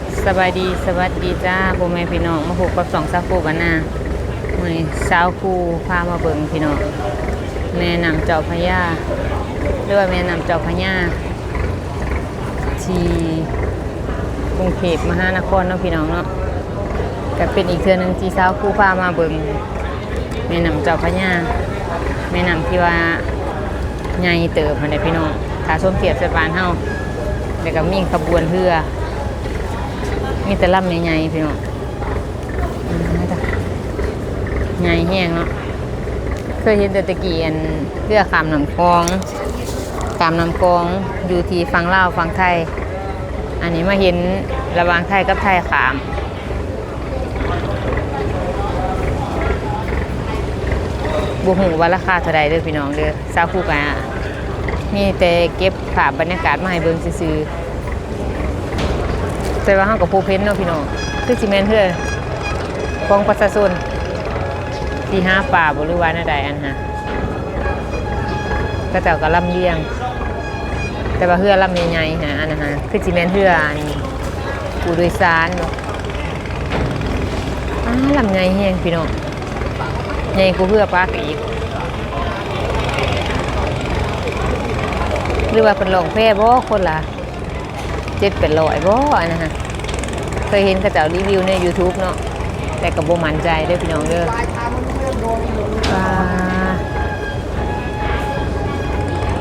บสบายดีสวัสดีจ้าพ่อแม่พี่น้องมาพบกับสองสาวคู่กันนะมื้อสาวคู่พามาเบิ่งพี่น้องแม่นำเจ้าพระยาเรียกว่าแม่นำเจ้าพระยาที่กรุงเทพมหานครเนาะพี่น้องเนาะก็เป็นอีกเทื่อหนึงที่สาวคู่พามาเบิ่งแม่นำเจ้าพระยาแม่นำที่ว่าใหญ่เติบมาได้พี่น้องถ้าส้มเทียบสะพานเฮาแล้วก็มีขบวนเรือ มีแต่ลำใหญ่ๆพี่น้องใหญ่แห้งเนาะเคยเห็นแต่ตะกี้อันเรือขามน้ำคลองขามน้ำคลองอยู่ที่ฝั่งลาวฝั่งไทย อันนี้มาเห็นระหว่างไทยกับไทยขามบุหูว่าราคาเท่าใดเด้อพี่น้องเด้อซาวคู่กันมีแต่เก็บภาพบรรยากาศมาให้เบิ่งซื่อๆ แต่ว่าเฮากับผู้เพนเนาะพี่น้องคือสิแม่นเพื่อของประชาชนที่หาป่าบรือว่าแนวใดอันฮะก็เจ้าก็ลำเลียง แต่ว่าเฮือลำใหญ่ๆฮะอันนะฮะคือสิแม่นเฮืออันผู้โดยสารเนาะอ้าลำใหญ่แฮงพี่น้องใหญ่กว่าเฮือปลากอีกหรือว่าเป็นหลงแพ่บ่คนละ เจ็ดเป็นร้อยบ่อันนะฮะเคยเห็นเขาเจ้ารีวิวใน YouTube เนาะแต่ก็บ่มั่นใจด้อพี่น้องเด้อะ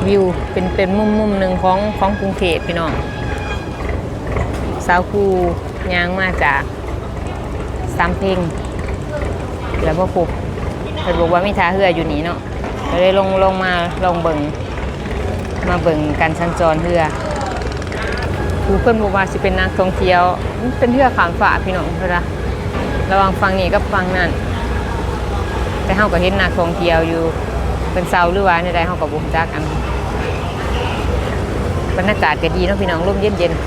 วิวเป็นเป็นมุมมุมหนึ่งของของกรุงเทพพี่น้องสาวคูยางมาจากสามเพลงแล้วบ่พบเพิ่นบอกว่ามีทาเรืออยู่นี่เนาะก็เลยลงลงมาลงเบิงมาเบิงการสัญจรเรือ ผู้เพิ่นบอกว่าสิเป็นนักท่องเที่ยวเป็นเทือกขามฝาพี่น้องเพิ่นว่าระว่างฝั่งนี้กับฝั่งนั้นแต่เฮาก็เห็นนักท่องเที่ยวอยู่เป็นเซาหรือว่าในใดเฮาก็บ่รู้จักอันบรรยากาศก็ดีเนาะพี่น้องลมเย็นๆ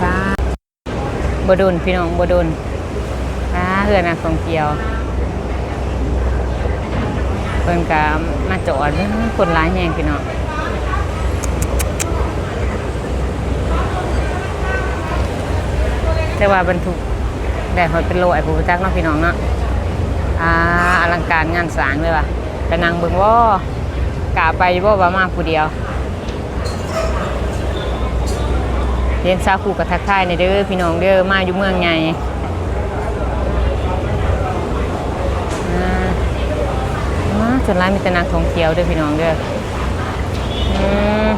ฟ้าบ่โดนพี่น้องบ่โดนฟ้าเฮือนักท่องเที่ยวเพิ่นก็มาจอดคนหลายแฮงพี่น้อง แต่ว่าบรรทุกแดดหอยเป็นโลไอ้ผู้จักเนาะพี่น้องเนาะอ่าอลังการงานสร้างเลยว่ะกระนังเบิ่งว่ากะไปบ่ว่ามาผู้เดียวเรียนสาวคู่กับทักทายในเด้อพี่น้องเด้อมาอยู่เมืองใหญ่อ่ามาจนร้านมีแต่นักท่องเที่ยวเด้อพี่น้องเด้ออืม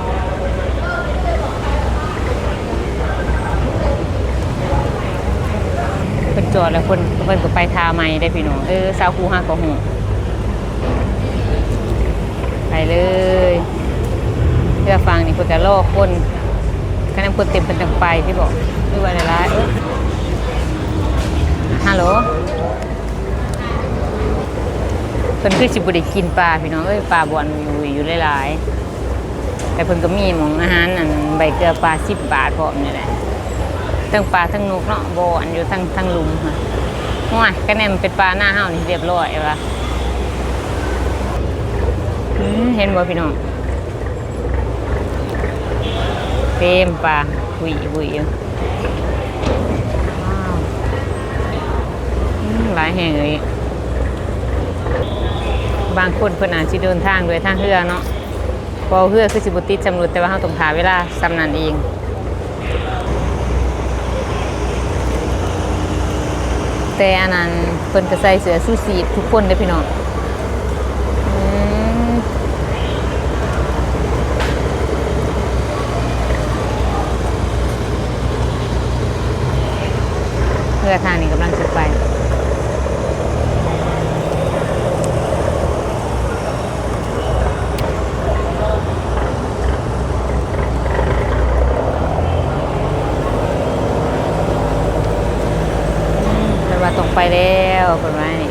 เพิ่น จอดแล้วเพิ่นเพิ่นก็ไปทาใหม่ได้พี่น้องเออสาวคูห้าก็หูไปเลยเพื่อฟังนี่เพิ่นจะล่อคนคะแนนคนเต็มเพิ่นจังไปที่บอกหรือว่าอะไรล่ะเออฮัลโหลเพิ่นคือสิบ่ได้กินปลาพี่น้องเอ้ยปลาบอนอยู่อยู่หลายๆแต่เพิ่นก็มีหมองอาหารอันใบเกลือปลา10บาทพร้อมนี่แหละ ทั้งปลาทั้งนกเนาะโบอันอยู่ทั้งทั้งลุมค่ะห่วยก็แน่มันเป็นปลาหน้าเฮานี่เรียบร้อยว่ะอืมเห็นบ่พี่น้องเต็มปลาหุยหุยอยู่ว้าวอืมหลายแห่งเลยบางคนเพิ่นอาจสิเดินทางด้วยทางเรือเนาะเพอเรือคือสิบ่ติดจำรวจแต่ว่าเฮาต้องหาเวลาสำนันเอง แต่อันนั้นเพิ่นก็ใส่เสื้อชูชีทุกคนเด้พี่น้องเพื่อทางนี้กำลังจะ ไปแล้วเพิ่นว่านี่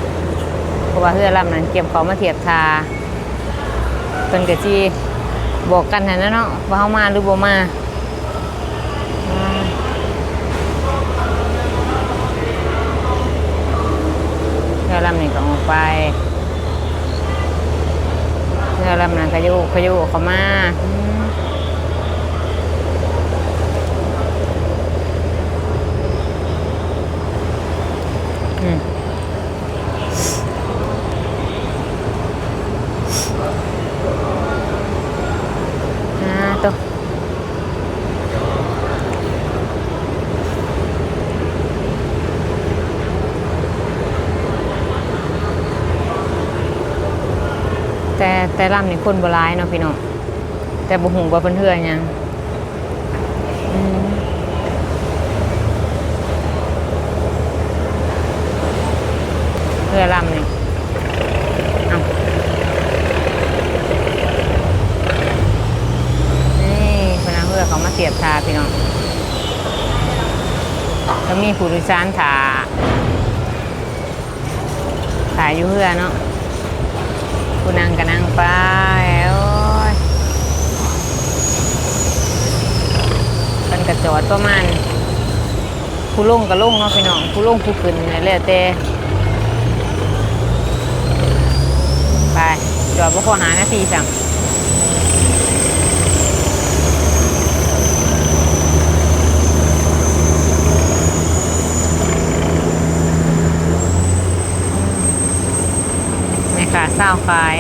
เพราะว่าเรือลำนั้นเก็บของมาเทียบทาเพิ่นก็สิบอกกันหั่นนะเนาะว่าเฮามาหรือบ่มาเรือลำนี้ก็ออกไปเรือลำนั้นก็อยู่ก็อยู่เข้ามา ตัวแต่แต่ลำนี่คนบร้ายเนาะพี่น้องแต่บุหงบ่เพิ่นเทื่อหยังอืมเทื่อลำนี่เอานี่พนักเพื่อเขามาเสียบชาพี่น้องแล้ว มีผู้โดยสารถ่าถ่าอยู่เพื่อเนาะกูนั่งก็นั่งไปโอ้ยกันกระจอดประมาณผู้ลงก็ลงเนาะพี่น้องผู้ลงผู้ขึ้นนี่แหละแต่ไปจอดบ่พอหานาทีสั่งแม่ค้า เศร้าขาย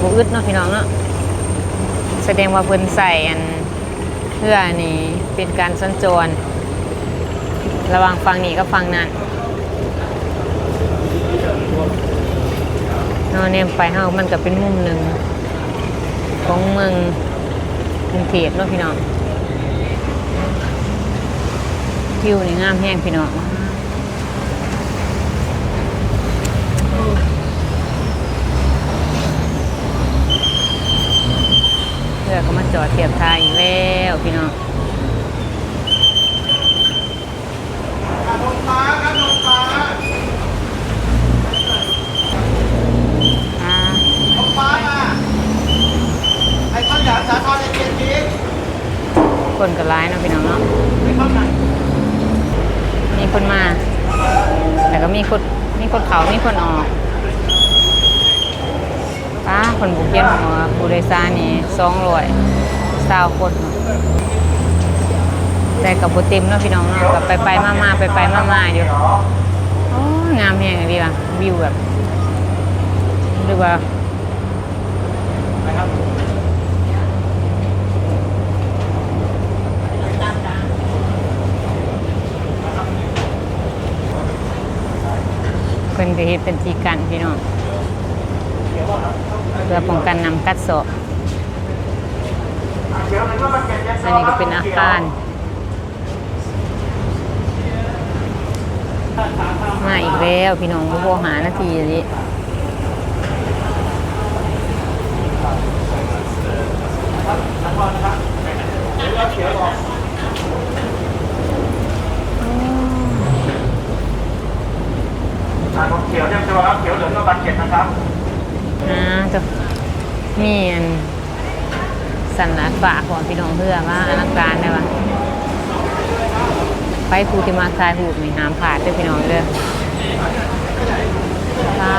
บ่อึดเนาะพี่น้องเนาะแสดงว่าเพิ่นใส่อันเพื่อนี่เป็นการสัญจร ระหว่างฟังนี้กับฟังนั้นเนาะเนี่ยไปเฮามันก็เป็นมุมหนึ่งของเมืองกรุงเทพเนาะพี่น้องวิวนี่งามแห้งพี่น้อง เพื่อก็มาจอดเทียบทายอีกแล้วพี่น้องอ่าฟ้ามาไอ้ข้าวหลาสาทรในเทียนทีคนก็ร้ายเนาะพี่น้องเนาะมมีคนมา แต่ก็มีคนมีคนเขามีคนออก ป้าคนบุกเยี่ยมหัวผู้โดยสารนี่สองร้อยสาวคนเนาะแต่กับบุต็มเนาะพี่น้องเนาะกับไปไปมามาไปไปมามาอยู่โอ้งามแฮงดีว่ะวิวแบบหรือว่าครับเป็นก็เฮ็ดเป็นทีกันพี่น้อง เพื่อป้องกันนำกัดเสาะอันนี้ก็เป็นอาคารมาอีกแล้วพี่น้องบ่พอหานาทีนี้เขียวเขียวเรียบร้อยครับเขียวเหลืองก็บัตรเก็บนะครับ อ่าจ้ะมีอันสันลักฝากของพี่น้องเพื่อว่าอลังการได้ปะไปภูติมาคายหูมีห้ามขาดด้วยพี่น้องเด้อค่ะ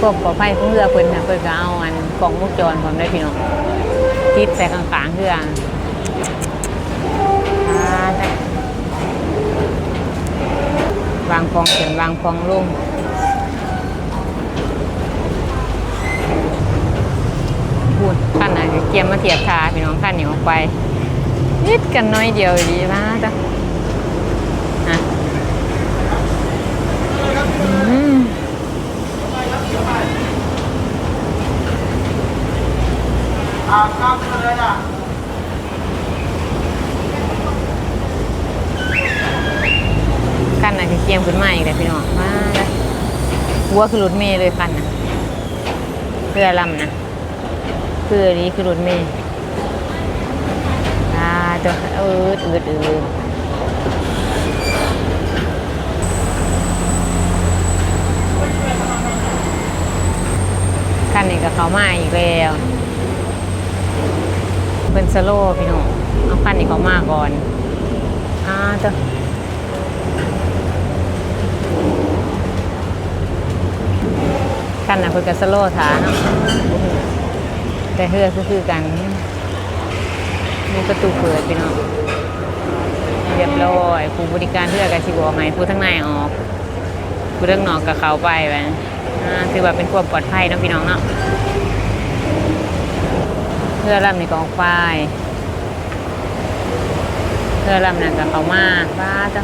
พวกปลอดภัยของเรือเพิ่นนะเพิ่นก็เอาอันกล่องมุกจรผมได้พี่น้องติดใส่กลางๆเรืออ่าแต่วางฟองเขึ้นวางฟองลง ขั้นไหนเกียมมาเทียบทาพี่น้องขั้นเหนียวออกไปนิดกันน้อยเดียวดีมากจ้ะอะอืมอ่าข้ามเลยอะขั้นไหนเกียมขึ้นมาอีกเลยพี่น้องมาเลยหัวคือรถเมย์เลยขั้นน่ะเพื่อลำนะ เพื่อนี้คือรถเมย์อ่าตัวอืดอืดอืดขั้นนี้ก็เขามาอีกแล้วเป็นสโลพี่น้องเอาขั้นนี้เขามาก่อนอ่าตัวขั้นน่ะเพิ่นก็สโลว์ถาเนาะ แต่เฮือคือคือกัน มีประตูเปิดพี่น้องเรียบร้อยผู้บริการเฮือก็สิบอกให้ผู้ทั้งในออกผู้ทั้งนอกก็เขาไปไปอ่าถือว่าเป็นความปลอดภัยเนาะพี่น้องเนาะรือลำนี่ก็ออกไปเรือลำนั่นก็เขามาป้าจ้ะ